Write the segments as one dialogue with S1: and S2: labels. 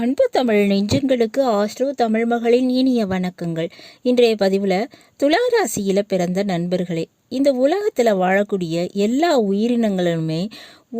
S1: அன்பு தமிழ் நெஞ்சங்களுக்கு ஆஸ்ட்ரோ தமிழ் மகளின் இனிய வணக்கங்கள். இன்றைய பதிவில் துளாராசியில் பிறந்த நண்பர்களே இந்த உலகத்தில் வாழக்கூடிய எல்லா உயிரினங்களுமே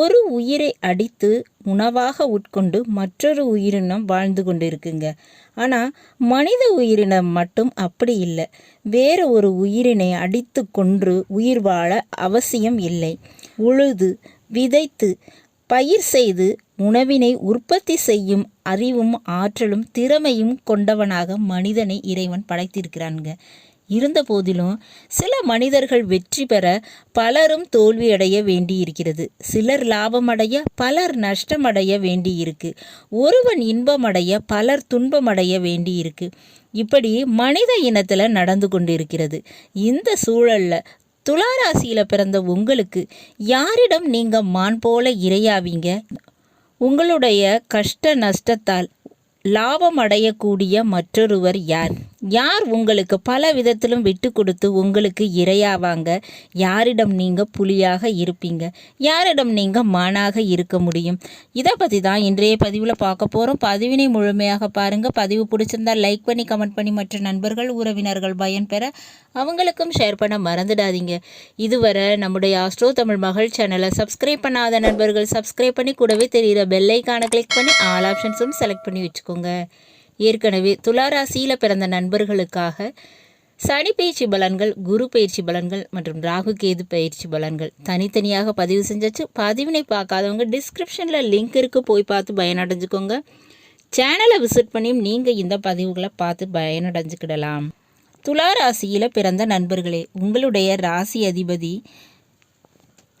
S1: ஒரு உயிரை அடித்து உணவாக உட்கொண்டு மற்றொரு உயிரினம் வாழ்ந்து கொண்டு இருக்குங்க ஆனால் மனித உயிரினம் மட்டும் அப்படி இல்லை. வேற ஒரு உயிரினை அடித்து கொன்று உயிர் வாழ அவசியம் இல்லை. உழுது விதைத்து பயிர் செய்து உணவினை உற்பத்தி செய்யும் அறிவும் ஆற்றலும் திறமையும் கொண்டவனாக மனிதனை இறைவன் படைத்திருக்கிறானுங்க. இருந்த போதிலும் சில மனிதர்கள் வெற்றி பெற பலரும் தோல்வியடைய வேண்டியிருக்கிறது. சிலர் லாபமடைய பலர் நஷ்டமடைய வேண்டியிருக்கு. ஒருவன் இன்பமடைய பலர் துன்பமடைய வேண்டியிருக்கு. இப்படி மனித இனத்தில் நடந்து கொண்டிருக்கிறது. இந்த சூழலில் துளாராசியில் பிறந்த உங்களுக்கு யாரிடம் நீங்கள் மான் போல இரையாவீங்க? உங்களுடைய கஷ்ட நஷ்டத்தால் லாபம் அடையக்கூடிய மற்றொருவர் யார்? யார் உங்களுக்கு பல விதத்திலும் விட்டு கொடுத்து உங்களுக்கு இரையாவாங்க? யாரிடம் நீங்கள் புலியாக இருப்பீங்க? யாரிடம் நீங்கள் மானாக இருக்க முடியும்? இதை பற்றி தான் இன்றைய பதிவில் பார்க்க போகிறோம் பதிவினை முழுமையாக பாருங்கள் பதிவு பிடிச்சிருந்தா லைக் பண்ணி கமெண்ட் பண்ணி மற்ற நண்பர்கள் உறவினர்கள் பயன் பெற அவங்களுக்கும் ஷேர் பண்ண மறந்துடாதீங்க. இதுவரை நம்முடைய ஆஸ்ட்ரோ தமிழ் மகள் சேனலை சப்ஸ்கிரைப் பண்ணாத நண்பர்கள் சப்ஸ்கிரைப் பண்ணி கூடவே தெரிகிற பெல்லைக்கான கிளிக் பண்ணி ஆல் ஆப்ஷன்ஸும் செலக்ட் பண்ணி வச்சுக்கோங்க. ஏற்கனவே துளாராசியில் பிறந்த நண்பர்களுக்காக சனி பயிற்சி பலன்கள் குரு பயிற்சி பலன்கள் மற்றும் ராகு கேது பயிற்சி பலன்கள். தனித்தனியாக பதிவு செஞ்சாச்சு. பதிவினை பார்க்காதவங்க டிஸ்கிரிப்ஷனில் லிங்க் இருக்குது போய் பார்த்து பயனடைஞ்சுக்கோங்க. சேனலை விசிட் பண்ணியும் நீங்கள் இந்த பதிவுகளை பார்த்து பயனடைஞ்சுக்கிடலாம். துலா ராசியில் பிறந்த நண்பர்களே உங்களுடைய ராசி அதிபதி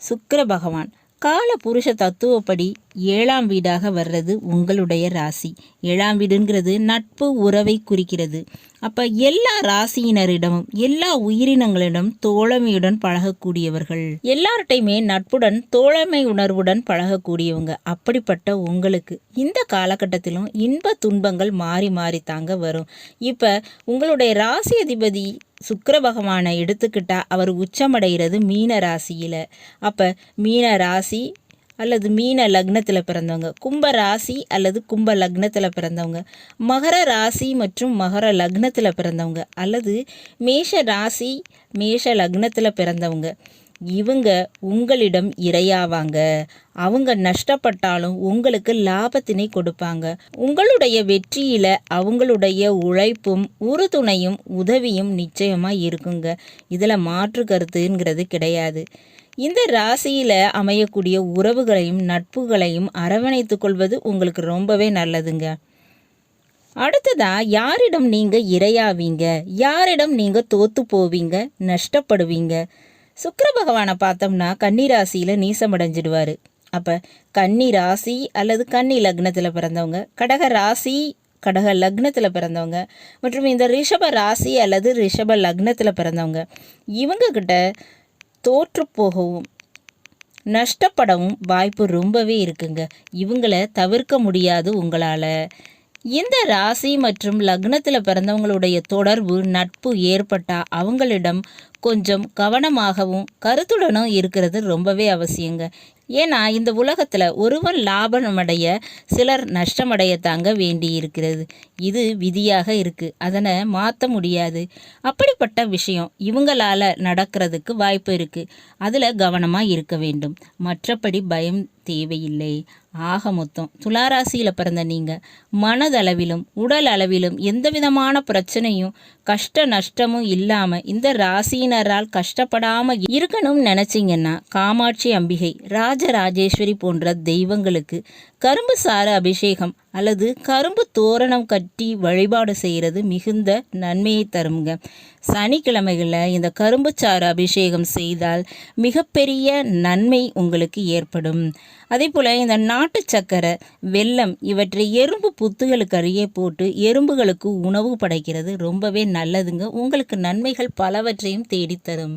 S1: சுக்கர பகவான். கால புருஷ தத்துவப்படி ஏழாம் வீடாக வர்றது உங்களுடைய ராசி. ஏழாம் வீடுங்கிறது நட்பு உறவை குறிக்கிறது. அப்போ எல்லா ராசியினரிடமும் எல்லா உயிரினங்களிடம் தோழமையுடன் பழகக்கூடியவர்கள். எல்லார்ட்டையுமே நட்புடன் தோழமை உணர்வுடன் பழகக்கூடியவங்க. அப்படிப்பட்ட உங்களுக்கு இந்த காலகட்டத்திலும் இன்ப துன்பங்கள் மாறி மாறி தாங்க வரும். இப்போ உங்களுடைய ராசி அதிபதி சுக்கர பகவானை எடுத்துக்கிட்டா அவர் உச்சமடைகிறது மீன ராசியில். அப்போ மீன ராசி அல்லது மீன லக்னத்தில் பிறந்தவங்க கும்ப ராசி அல்லது கும்ப லக்னத்தில் பிறந்தவங்க மகர ராசி மற்றும் மகர லக்னத்தில் பிறந்தவங்க அல்லது மேஷ ராசி மேஷ லக்னத்தில் பிறந்தவங்க இவங்க உங்களிடம் இரையாவாங்க. அவங்க நஷ்டப்பட்டாலும் உங்களுக்கு லாபத்தினை கொடுப்பாங்க. உங்களுடைய வெற்றியில் அவங்களுடைய உழைப்பும் உறுதுணையும் உதவியும் நிச்சயமாக இருக்குங்க. இதில் மாற்று கருத்துங்கிறது கிடையாது. இந்த ராசியில் அமையக்கூடிய உறவுகளையும் நட்புகளையும் அரவணைத்து கொள்வது உங்களுக்கு ரொம்பவே நல்லதுங்க. அடுத்ததா யாரிடம் நீங்கள் இரையாவீங்க? யாரிடம் நீங்கள் தோத்து போவீங்க? நஷ்டப்படுவீங்க? சுக்கர பகவானை பார்த்தோம்னா கன்னி ராசியில் நீசமடைஞ்சிடுவார் அப்போ கன்னி ராசி அல்லது கன்னி லக்னத்தில் பிறந்தவங்க கடக ராசி கடக லக்னத்தில் பிறந்தவங்க மற்றும் இந்த ரிஷப ராசி அல்லது ரிஷப லக்னத்தில் பிறந்தவங்க இவங்கக்கிட்ட தோற்று போகவும் நஷ்டப்படவும் வாய்ப்பு ரொம்பவே இருக்குங்க. இவங்களை தவிர்க்க முடியாது உங்களால். இந்த ராசி மற்றும் லக்னத்தில் பிறந்தவங்களுடைய தொடர்பு நட்பு ஏற்பட்டால் அவங்களிடம் கொஞ்சம் கவனமாகவும் கருத்துடனும் இருக்கிறது ரொம்பவே அவசியங்க. ஏன்னா இந்த உலகத்தில் ஒருவன் லாபமடைய சிலர் நஷ்டமடைய தாங்க வேண்டி இருக்கிறது இது விதியாக இருக்குது அதனை மாற்ற முடியாது. அப்படிப்பட்ட விஷயம் இவங்களால் நடக்கிறதுக்கு வாய்ப்பு இருக்குது அதில் கவனமாக இருக்க வேண்டும். மற்றபடி பயம் தேவையில்லை. ஆக மொத்தம் துளாராசியில் பிறந்த நீங்கள் மனதளவிலும் உடல் அளவிலும் எந்த விதமான பிரச்சனையும் கஷ்ட நஷ்டமும் இல்லாமல் இந்த ராசியினரால் கஷ்டப்படாமல் இருக்கணும்னு நினச்சிங்கன்னா காமாட்சி அம்பிகை ராஜராஜேஸ்வரி போன்ற தெய்வங்களுக்கு கரும்பு சாறு அபிஷேகம் அல்லது கரும்பு தோரணம் கட்டி வழிபாடு செய்கிறது மிகுந்த நன்மையை தருங்க. சனிக்கிழமைகளில் இந்த கரும்பு சாறு அபிஷேகம் செய்தால் மிகப்பெரிய நன்மை உங்களுக்கு ஏற்படும். அதே போல் இந்த நாட்டு சக்கரை வெல்லம் இவற்றை எறும்பு புத்துகளுக்கு அருகே போட்டு எறும்புகளுக்கு உணவு படைக்கிறது ரொம்பவே நல்லதுங்க. உங்களுக்கு நன்மைகள் பலவற்றையும் தேடித்தரும்.